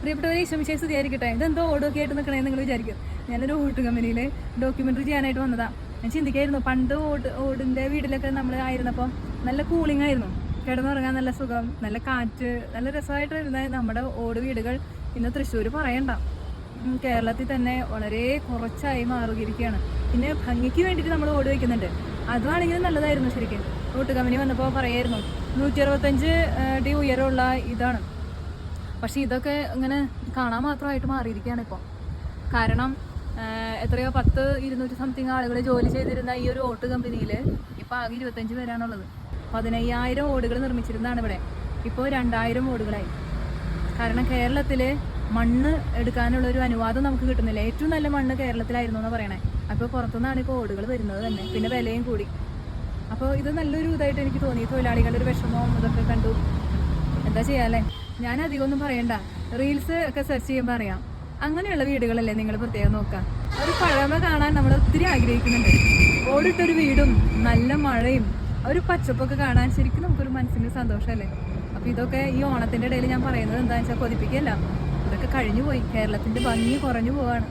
പ്രിയപ്പെട്ടവരെ ശ്രമിച്ചാൽ വിചാരിക്കട്ടെ ഇതെന്തോ ഓടൊക്കെ ആയിട്ട് നിൽക്കണേ നിങ്ങൾ വിചാരിക്കും. ഞാനൊരു ഓട്ട് കമ്പനിയിൽ ഡോക്യുമെന്ററി ചെയ്യാനായിട്ട് വന്നതാണ് ഞാൻ ചിന്തിക്കായിരുന്നു പണ്ട് ഓട് ഓടിന്റെ വീട്ടിലൊക്കെ നമ്മൾ ആയിരുന്നപ്പോൾ നല്ല കൂളിംഗ് ആയിരുന്നു. കിടന്നുറങ്ങാൻ നല്ല സുഖം നല്ല കാറ്റ് നല്ല രസമായിട്ടിരുന്ന നമ്മുടെ ഓട് വീടുകൾ. ഇന്ന് തൃശ്ശൂർ പറയണ്ട. കേരളത്തിൽ തന്നെ വളരെ കുറച്ചായി മാറുകയിരിക്കുകയാണ് പിന്നെ ഭംഗിക്ക് വേണ്ടിയിട്ട് നമ്മൾ ഓട് വയ്ക്കുന്നുണ്ട് അതുവാണെങ്കിലും നല്ലതായിരുന്നു ശരിക്കും. ഓട്ട് കമ്പനി വന്നപ്പോൾ പറയായിരുന്നു നൂറ്റി അറുപത്തഞ്ച് ഡി ഉയരമുള്ള ഇതാണ്. പക്ഷേ ഇതൊക്കെ ഇങ്ങനെ കാണാൻ മാത്രമായിട്ട് മാറിയിരിക്കുകയാണ് ഇപ്പോൾ. കാരണം എത്രയോ പത്ത് ഇരുന്നൂറ്റി സംതിങ് ആളുകൾ ജോലി ചെയ്തിരുന്ന ഈ ഒരു ഓട്ട് കമ്പനിയിൽ ഇപ്പോൾ ആകെ ഇരുപത്തഞ്ച് പേരാണുള്ളത്. പതിനയ്യായിരം ഓടുകൾ നിർമ്മിച്ചിരുന്നതാണ് ഇവിടെ. ഇപ്പോൾ രണ്ടായിരം ഓടുകളായി. കാരണം കേരളത്തിൽ മണ്ണ് എടുക്കാനുള്ള ഒരു അനുവാദം നമുക്ക് കിട്ടുന്നില്ല. ഏറ്റവും നല്ല മണ്ണ് കേരളത്തിലായിരുന്നു എന്ന് പറയണേ. അപ്പോൾ പുറത്തുനിന്നാണ് ഇപ്പോൾ ഓടുകൾ വരുന്നത് തന്നെ. പിന്നെ വിലയും കൂടി. അപ്പോൾ ഇത് നല്ലൊരു ഇതായിട്ട് എനിക്ക് തോന്നി. തൊഴിലാളികളുടെ ഒരു വിഷമവും ഇതൊക്കെ കണ്ടു. എന്താ ചെയ്യാല്ലേ ഞാൻ അധികം ഒന്നും പറയണ്ട. റീൽസ് ഒക്കെ സെർച്ച് ചെയ്യുമ്പോൾ അറിയാം. അങ്ങനെയുള്ള വീടുകളല്ലേ നിങ്ങൾ പ്രത്യേകം നോക്കുക ഒരു പഴമ കാണാൻ നമ്മൾ ഒത്തിരി ആഗ്രഹിക്കുന്നുണ്ട്. ഓടിട്ടൊരു വീടും നല്ല മഴയും ഒരു പച്ചപ്പൊക്കെ കാണാൻ ശരിക്കും നമുക്കൊരു മനസ്സിന് സന്തോഷമല്ലേ? അപ്പോൾ ഇതൊക്കെ ഈ ഓണത്തിന്റെ ഇടയിൽ ഞാൻ പറയുന്നത് എന്താണെന്ന് വെച്ചാൽ കൊതിപ്പിക്കുകയല്ല ഇതൊക്കെ കഴിഞ്ഞു പോയി കേരളത്തിന്റെ ഭംഗി കുറഞ്ഞു പോവാണ്.